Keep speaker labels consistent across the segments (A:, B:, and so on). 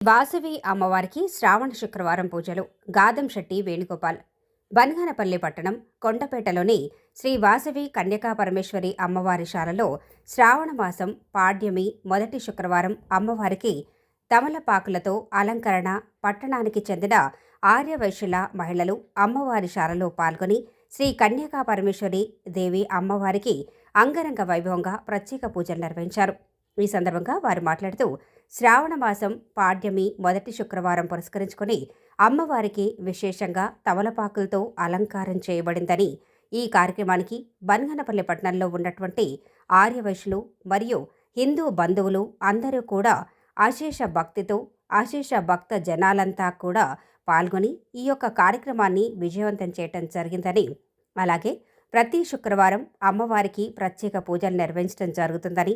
A: వాసవి అమ్మవారికి శ్రావణ శుక్రవారం పూజలు. గాదం శెట్టి వేణుగోపాల్. బన్గానపల్లి పట్టణం కొండపేటలోని శ్రీ వాసవి కన్యకా పరమేశ్వరి అమ్మవారి శాలలో శ్రావణ మాసం పాడ్యమి మొదటి శుక్రవారం అమ్మవారికి తమలపాకులతో అలంకరణ పట్టణానికి చెందిన ఆర్యవైశ్యుల మహిళలు అమ్మవారి శాలలో పాల్గొని శ్రీ కన్యకా పరమేశ్వరి దేవి అమ్మవారికి అంగరంగ వైభవంగా ప్రత్యేక పూజలు నిర్వహించారు. ఈ సందర్భంగా వారు మాట్లాడుతూ శ్రావణ మాసం పాడ్యమి మొదటి శుక్రవారం పురస్కరించుకుని అమ్మవారికి విశేషంగా తమలపాకులతో అలంకారం చేయబడిందని ఈ కార్యక్రమానికి బన్గనపల్లి పట్టణంలో ఉన్నటువంటి ఆర్యవైశ్యులు మరియు హిందూ బంధువులు అందరూ కూడా అశేష భక్తితో అశేష భక్త జనాలంతా కూడా పాల్గొని ఈ యొక్క కార్యక్రమాన్ని విజయవంతం చేయటం జరిగిందని అలాగే ప్రతి శుక్రవారం అమ్మవారికి ప్రత్యేక పూజలు నిర్వహించడం జరుగుతుందని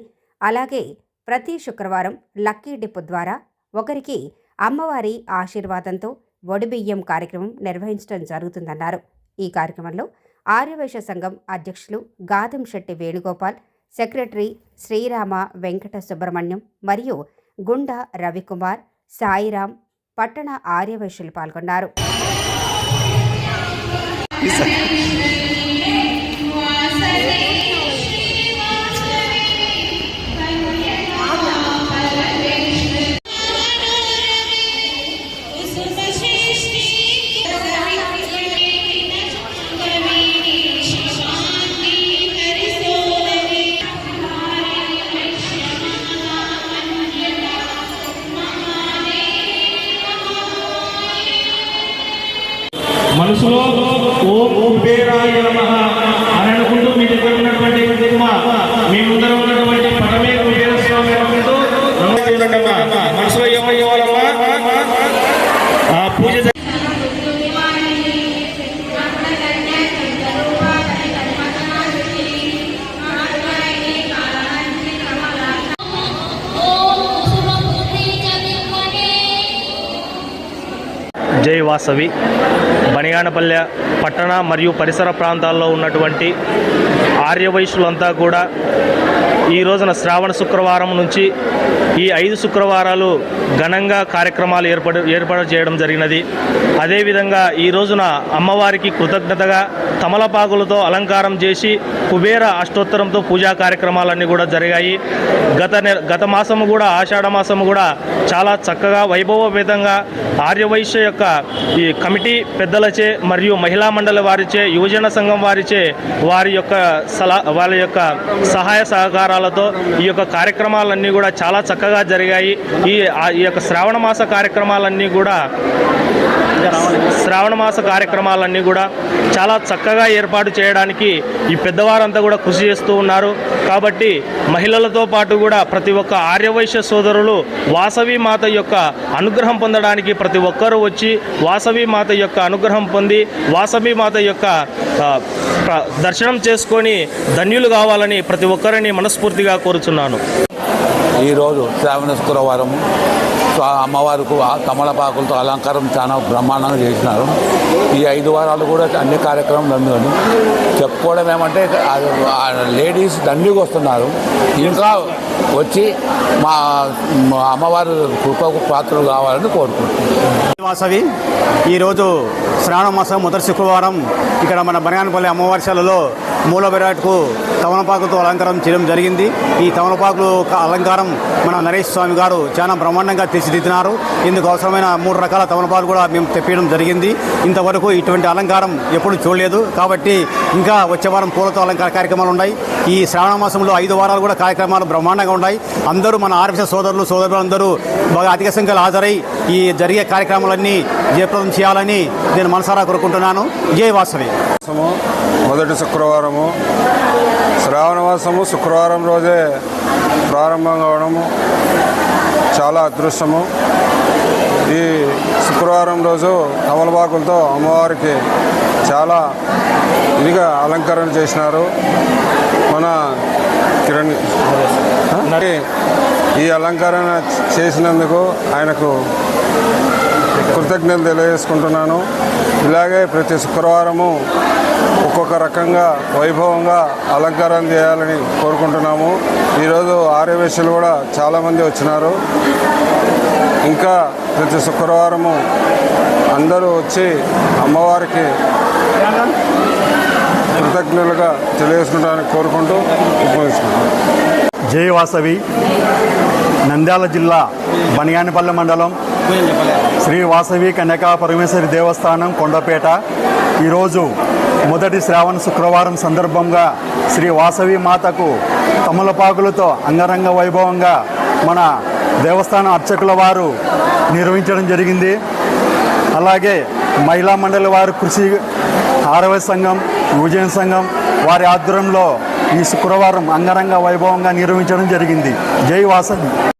A: అలాగే ప్రతి శుక్రవారం లక్కీ డిప్ ద్వారా ఒకరికి అమ్మవారి ఆశీర్వాదంతో ఒడిబియ్యం కార్యక్రమం నిర్వహించడం జరుగుతుందన్నారు. ఈ కార్యక్రమంలో ఆర్యవైశ్య సంఘం అధ్యక్షులు గాదం శెట్టి వేణుగోపాల్ సెక్రటరీ శ్రీరామ వెంకట సుబ్రహ్మణ్యం మరియు గుండా రవికుమార్ సాయిరాం పట్టణ ఆర్యవైశ్యులు పాల్గొన్నారు.
B: మనసులో ఓం కుబేరాయ నమః
C: వాసవి బనియానపల్లె పట్టణ మరియు పరిసర ప్రాంతాల్లో ఉన్నటువంటి ఆర్యవైశ్యులంతా కూడా ఈ రోజున శ్రావణ శుక్రవారం నుంచి ఈ ఐదు శుక్రవారాలు ఘనంగా కార్యక్రమాలు ఏర్పడ ఏర్పాటు చేయడం జరిగినది. అదేవిధంగా ఈ రోజున అమ్మవారికి కృతజ్ఞతగా తమలపాకులతో అలంకారం చేసి కుబేర అష్టోత్తరంతో పూజా కార్యక్రమాలన్నీ కూడా జరిగాయి. గత గత మాసము కూడా ఆషాఢ మాసము కూడా చాలా చక్కగా వైభవపేతంగా ఆర్యవైశ్య యొక్క ఈ కమిటీ పెద్దలచే మరియు మహిళా మండలి వారిచే యువజన సంఘం వారిచే వారి యొక్క సలా వాళ్ళ యొక్క సహాయ సహకారాలతో ఈ యొక్క కార్యక్రమాలన్నీ కూడా చాలా చక్కగా జరిగాయి. ఈ ఆ- ఈ యొక్క శ్రావణ మాస కార్యక్రమాలన్నీ కూడా శ్రావణ మాస కార్యక్రమాలన్నీ కూడా చాలా చక్కగా ఏర్పాటు చేయడానికి ఈ పెద్దవారంతా కూడా కృషి చేస్తూ ఉన్నారు. కాబట్టి మహిళలతో పాటు కూడా ప్రతి ఒక్క ఆర్యవైశ్య సోదరులు వాసవి మాత యొక్క అనుగ్రహం పొందడానికి ప్రతి ఒక్కరూ వచ్చి వాసవి మాత యొక్క అనుగ్రహం పొంది వాసవి మాత యొక్క దర్శనం చేసుకొని ధన్యులు కావాలని ప్రతి ఒక్కరిని మనస్ఫూర్తిగా కోరుచున్నాను.
D: ఈరోజు శ్రావణ శుక్రవారం అమ్మవారికి తమలపాకులతో అలంకారం చాలా బ్రహ్మాండంగా చేసినారు. ఈ ఐదు వారాలు కూడా అన్ని కార్యక్రమం దండుకొని చెప్పుకోవడం ఏమంటే లేడీస్ దండిగా వస్తున్నారు. ఇంకా వచ్చి మా అమ్మవారు కృపకు పాత్రలు కావాలని కోరుకుంటున్నాను
E: వాసవి ఈరోజు శ్రావణ మాసం మొదటి శుక్రవారం ఇక్కడ మన బనగానపల్లి అమ్మవారిశాలలో మూల విరాట్కు తమలపాకుతో అలంకారం చేయడం జరిగింది. ఈ తమలపాకులు అలంకారం మన నరేష్ స్వామి గారు చాలా బ్రహ్మాండంగా తీర్చిదిద్దినారు. ఇందుకు అవసరమైన మూడు రకాల తమలపాకులు కూడా మేము తెప్పించడం జరిగింది. ఇంతవరకు ఇటువంటి అలంకారం ఎప్పుడు చూడలేదు. కాబట్టి ఇంకా వచ్చే వారం పూలతో అలంకార కార్యక్రమాలు ఉన్నాయి. ఈ శ్రావణ మాసంలో ఐదు వారాలు కూడా కార్యక్రమాలు బ్రహ్మాండంగా ఉన్నాయి. అందరూ మన ఆర్ఎస్ సోదరులు సోదరులు అందరూ బాగా అధిక సంఖ్యలో హాజరై ఈ జరిగే కార్యక్రమాలన్నీ జయప్రదం చేయాలని నేను మనసారా కోరుకుంటున్నాను. జై వాసవి.
F: మొదటి శుక్రవారము శ్రావణ మాసము శుక్రవారం రోజే ప్రారంభం కావడము చాలా అదృష్టము. ఈ శుక్రవారం రోజు తమలపాకులతో అమ్మవారికి చాలా ఇదిగా అలంకరణ చేసినారు. మన కిరణ్ ఈ అలంకరణ చేసినందుకు ఆయనకు కృతజ్ఞతలు తెలియజేసుకుంటున్నాను. ఇలాగే ప్రతి శుక్రవారము ఒక్కొక్క రకంగా వైభవంగా అలంకారం చేయాలని కోరుకుంటున్నాము. ఈరోజు ఆర్యవేశ్యలు కూడా చాలామంది వచ్చినారు. ఇంకా ప్రతి శుక్రవారము అందరూ వచ్చి అమ్మవారికి కృతజ్ఞతలుగా తెలియజేసుకుంటానికి కోరుకుంటూ ఉపయోగించుకుంటాం
G: జయవాసవి నంద్యాల జిల్లా బనియానిపల్లె మండలం శ్రీ వాసవి కన్యకా పరమేశ్వరి దేవస్థానం కొండపేట. ఈరోజు మొదటి శ్రావణ శుక్రవారం సందర్భంగా శ్రీ వాసవి మాతకు తమలపాకులతో అంగరంగ వైభవంగా మన దేవస్థానం అర్చకుల వారు నిర్వహించడం జరిగింది. అలాగే మహిళా మండలి వారు కృషి ఆరవ సంఘం యువజన సంఘం వారి ఆధ్వర్యంలో ఈ శుక్రవారం అంగరంగ వైభవంగా నిర్వహించడం జరిగింది. జై వాసవి.